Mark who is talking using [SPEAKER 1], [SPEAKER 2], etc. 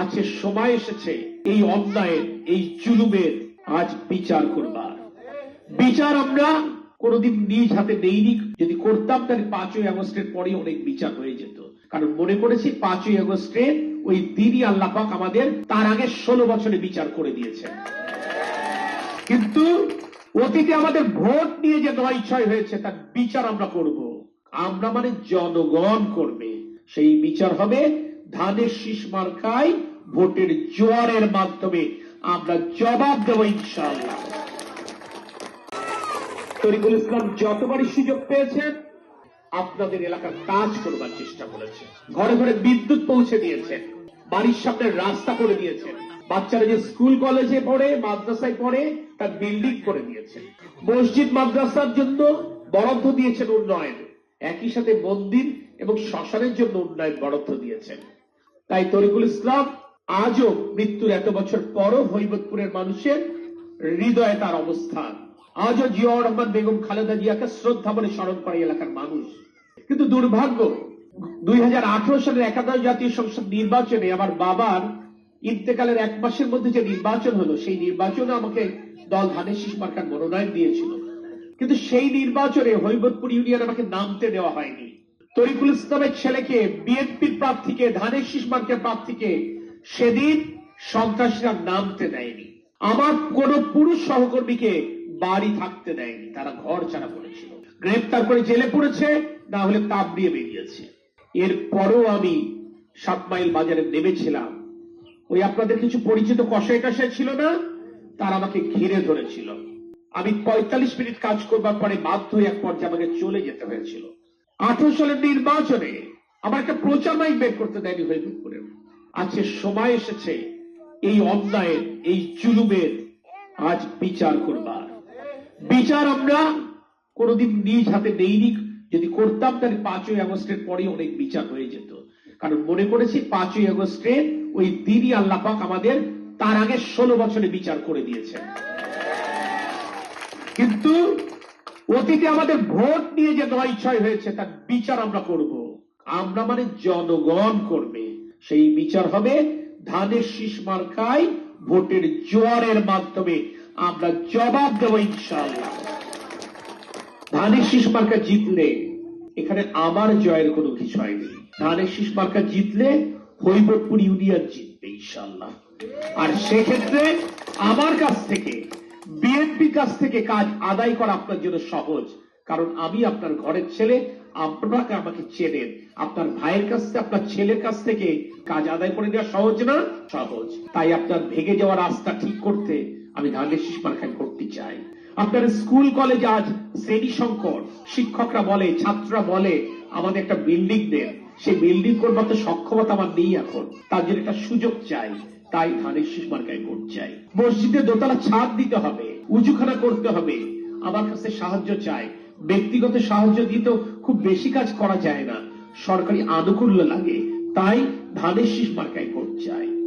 [SPEAKER 1] আজকে সময় এসেছে এই অন্যায়ের, এই জুলুমের আজ বিচার করবার। বিচার আমরা কোনোদিন নিজ হাতে নেইনি যদি করতাম, তাহলে পাঁচই আগস্টের পরে অনেক বিচার হয়ে যেত। কারণ মনে করেছি, পাঁচই আগস্টে ওই দিনই আল্লাহ পাক আমাদের তার আগে ষোলো বছরে বিচার করে দিয়েছেন। কিন্তু অতীতে আমাদের ভোট নিয়ে যে নয় ছয় হয়েছে, তার বিচার আমরা করব। আমরা মানে জনগণ করবে। সেই বিচার হবে ধানের শীষ মার্কায় ভোটের জোয়ারের মাধ্যমে আমরা জবাব দেবো ইনশাআল্লাহ। তরিকুল ইসলাম যতবারই সুযোগ পেয়েছেন আপনাদের এলাকার কাজ করবার চেষ্টা করেছে। ঘরে ঘরে বিদ্যুৎ পৌঁছে দিয়েছেন বাড়ির সামনে রাস্তা করে দিয়েছেন বাচ্চারা যে স্কুল কলেজে পড়ে, মাদ্রাসায় পড়ে, তার বিল্ডিং করে দিয়েছেন মসজিদ, মাদ্রাসার জন্য বরাদ্দ দিয়েছেন উন্নয়ন। একই সাথে মন্দির এবং শ্মশানের জন্য উন্নয়ন বরাদ্দ দিয়েছেন। তাই তরিকুল ইসলাম আজও মৃত্যুর এত বছর পরও হৈবতপুরের মানুষের হৃদয়ে তার অবস্থান। আজও জিয়াউর রহমান বেগম খালেদা জিয়াকে শ্রদ্ধা বলে স্মরণ করে এলাকার মানুষ। কিন্তু দুর্ভাগ্য, দুই সালের একাদশ জাতীয় সংসদ নির্বাচনে আমার বাবার ইন্তেকালের এক মাসের মধ্যে যে নির্বাচন হলো, সেই নির্বাচনে আমাকে দল ধানের শীষ মার্কার মনোনয়ন দিয়েছিল। কিন্তু সেই নির্বাচনে হৈবতপুর ইউনিয়ন আমাকে নামতে দেওয়া হয়নি। তরিকুল ইসলামের ছেলেকে বিএনপির প্রার্থীকে, ধানের শীষ মার্কের প্রার্থীকে সেদিন সন্ত্রাসীরা নামতে দেয়নি। আমার কোন পুরুষ সহকর্মীকে বাড়ি থাকতে দেয়নি। তারা ঘর ছাড়া করেছিল গ্রেপ্তার করে জেলে পড়েছে, না হলে তাপ দিয়ে বেরিয়েছে। এরপরও আমি সাত মাইল বাজারে নেমেছিলাম। ওই আপনাদের কিছু পরিচিত কষাই টসাই ছিল না? তারা আমাকে ঘিরে ধরেছিল। আমি পঁয়তাল্লিশ মিনিট কাজ করবার পরে বাধ্য হয়ে এক পর্যায়ে আমাকে চলে যেতে হয়েছিল। আঠারো সালের নির্বাচনে আমার একটা প্রচার মাইক বের করতে দেয়নি হরিপুরে আজকে সময় এসেছে এই অন্যায়ের, এই জুলুমের আজ বিচার করবার। বিচার আমরা কোনোদিন নিজ হাতে নেইনি, যদি করতাম তাহলে পাঁচই আগস্টের পরে অনেক বিচার হয়ে যেত। কারণ মনে করেছি পাঁচই আগস্টে ওই দিনই আল্লাহ পাক আমাদের তার আগে ষোলো বছরে বিচার করে দিয়েছেন। কিন্তু অতীতে আমাদের ভোট নিয়ে যে নয় ছয় হয়েছে, তার বিচার আমরা করব। আমরা মানে জনগণ করবে সেই বিচার হবে ধানের শীষ মার্কায় ভোটের জোয়ারের মাধ্যমে। আমরা জবাব দেবো ইনশাআল্লাহ। ধানের শীষ মার্কা জিতলে এখানে আমার জয়ের কোনো বিষয় নেই ধানের শীষ মার্কা জিতলে হৈবতপুর ইউনিয়ন জিতবে ইনশাল্লাহ আর সেক্ষেত্রে আমার কাছ থেকে বিএনপি কাছ থেকে কাজ আদায় করা আপনার জন্য সহজ। কারণ আমি আপনার ঘরের ছেলে আপনাকে আমাকে চেনেন আপনার ভাইয়ের কাছ থেকে, আপনার ছেলের কাছ থেকে কাজ আদায় করে দেওয়া সহজ না, সহজ। তাই আপনার ভেঙে যাওয়া রাস্তা ঠিক করতে আমি ধানের শীষ মার্কায় করতে চাই। আপনার স্কুল, কলেজ আজ শ্রেণি সংকট শিক্ষকরা বলে, ছাত্ররা বলে, আমাদের একটা বিল্ডিং দেন। সেই বিল্ডিং করবার তো সক্ষমতা আমার নেই এখন। তার জন্য একটা সুযোগ চাই। তাই ধানের শীষ মার্কায় ভোট চাই। মসজিদে দোতলা ছাদ দিতে হবে, উজুখানা করতে হবে। আমার কাছে সাহায্য চাই। ব্যক্তিগত সাহায্য তো খুব বেশি কাজ করা যায় না। সরকারি আনুকূল্য লাগে, তাই ধানের শীষ মার্কায় ভোট চাই